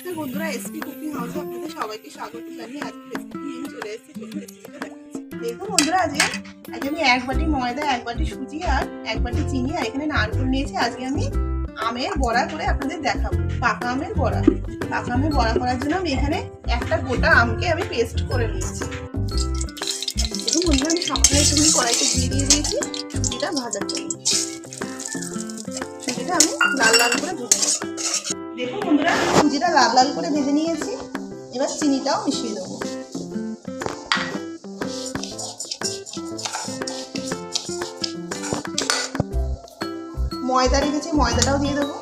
নমস্কার বন্ধুরা SP cooking হাউসে আপনাদের সবাইকে স্বাগত জানিয়ে আজকে রেসিপি নিয়ে চলে এসেছি দেখাচ্ছি। দেখুন বন্ধুরা, আজকে আজকে আমি এক বাটি ময়দা, এক বাটি সুজি আর এক বাটি চিনি আর এখানে নারকেল নিয়েছি। আজকে আমি আমের বড়া করে আপনাদের দেখাবো, পাকা আমের বড়া। পাকা আমের বড়া করার জন্য আমি এখানে একটা গোটা আমকে আমি পেস্ট করে নিয়েছি। দেখুন বন্ধুরা, আমি সকালে একটুখানি কড়াইতে ঘি দিয়ে দিয়েছি, সুজিটা ভাজার জন্য। সুজিটা আমি লাল লাল করে বন্ধুরা সুজিটা লাল লাল করে ভেজে নিয়েছি। এবার চিনিটাও মিশিয়ে দেবো। ময়দা রেখেছি, ময়দাটাও দিয়ে দেবো।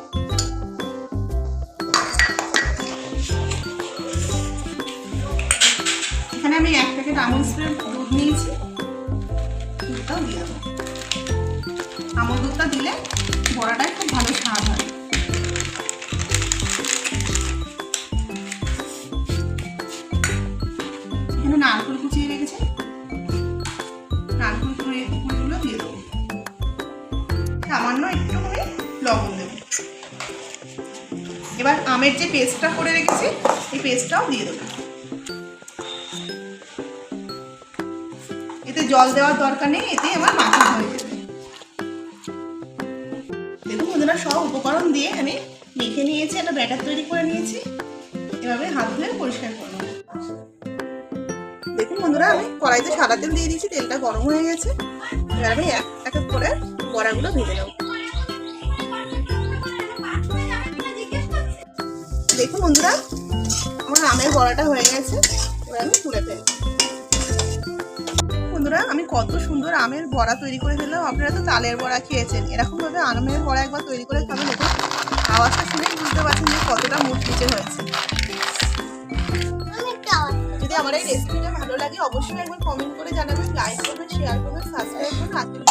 এখানে আমি এক প্যাকেট আমুল স্প্রে দুধ নিয়েছি। দুধটাও দিয়ে দেবো। আমুল দুধটা দিলে বড়াটা খুব এবার আমের যে পেস্টটা করে রেখেছি, এই পেস্টটাও দিয়ে দেবো। এতে জল দেওয়ার দরকার নেই এতে আমার মাখা হয়ে যাবে। দেখুন বন্ধুরা, সব উপকরণ দিয়ে আমি মেখে নিয়েছি, একটা ব্যাটার তৈরি করে নিয়েছি। এভাবে হাত ধুয়ে পরিষ্কার করে দেখুন বন্ধুরা, আমি কড়াইতে সাদা তেল দিয়ে দিয়েছি, তেলটা গরম হয়ে গেছে। এবার আমি এক এক এক করে বড়াগুলো ভেজে নেব। দেখুন বন্ধুরা, আমার আমের বড়াটা হয়ে গেছে, এবার আমি তুলে ফেলব। বন্ধুরা, আমি কত সুন্দর আমের বড়া তৈরি করে ফেললাম। আপনারা তো তালের বড়া খেয়েছেন। এরকমভাবে আমের বড়া একবার তৈরি করে খাবেন দেখুন আওয়াজটা শুনেই বুঝতে পারছেন যে কতটা মুচমুচে হয়েছে। যদি আমার এই রেসিপিটা ভালো লাগে, অবশ্যই একবার কমেন্ট করে জানাবেন লাইক করবেন শেয়ার করবেন সাবস্ক্রাইব করবেন, আজকের